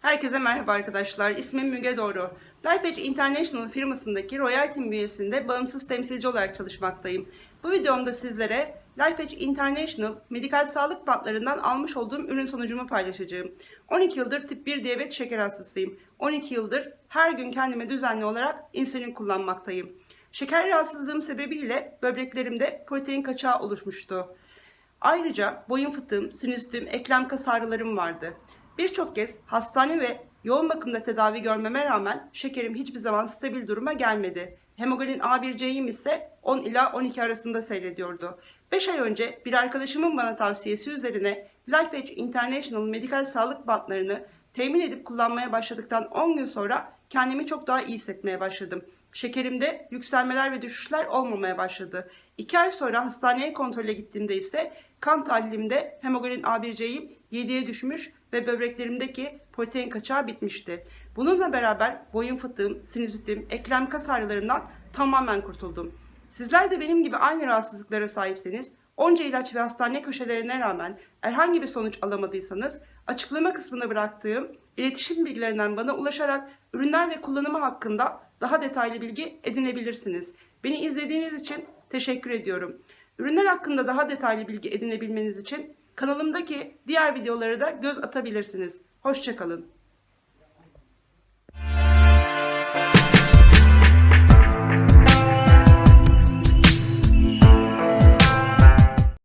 Herkese merhaba arkadaşlar. İsmim Müge Doğru. LifeEdge International firmasındaki Royal Team üyesinde bağımsız temsilci olarak çalışmaktayım. Bu videomda sizlere LifeEdge International medikal sağlık bantlarından almış olduğum ürün sonucumu paylaşacağım. 12 yıldır tip 1 diyabet şeker hastasıyım. 12 yıldır her gün kendime düzenli olarak insülin kullanmaktayım. Şeker rahatsızlığım sebebiyle böbreklerimde protein kaçağı oluşmuştu. Ayrıca boyun fıtığım, sinüstüm, eklem kas ağrılarım vardı. Birçok kez hastane ve yoğun bakımda tedavi görmeme rağmen şekerim hiçbir zaman stabil duruma gelmedi. Hemoglobin A1C'im ise 10 ila 12 arasında seyrediyordu. 5 ay önce bir arkadaşımın bana tavsiyesi üzerine LifeEdge International medikal sağlık bantlarını temin edip kullanmaya başladıktan 10 gün sonra kendimi çok daha iyi hissetmeye başladım. Şekerimde yükselmeler ve düşüşler olmamaya başladı. 2 ay sonra hastaneye kontrole gittiğimde ise kan tahlilimde hemoglobin A1C'im 7'ye düşmüş ve böbreklerimdeki protein kaçağı bitmişti. Bununla beraber boyun fıtığım, sinüzitim, eklem kas ağrılarından tamamen kurtuldum. Sizler de benim gibi aynı rahatsızlıklara sahipseniz, onca ilaç ve hastane köşelerine rağmen herhangi bir sonuç alamadıysanız, açıklama kısmına bıraktığım iletişim bilgilerinden bana ulaşarak ürünler ve kullanımı hakkında daha detaylı bilgi edinebilirsiniz. Beni izlediğiniz için teşekkür ediyorum. Ürünler hakkında daha detaylı bilgi edinebilmeniz için kanalımdaki diğer videoları da göz atabilirsiniz. Hoşçakalın.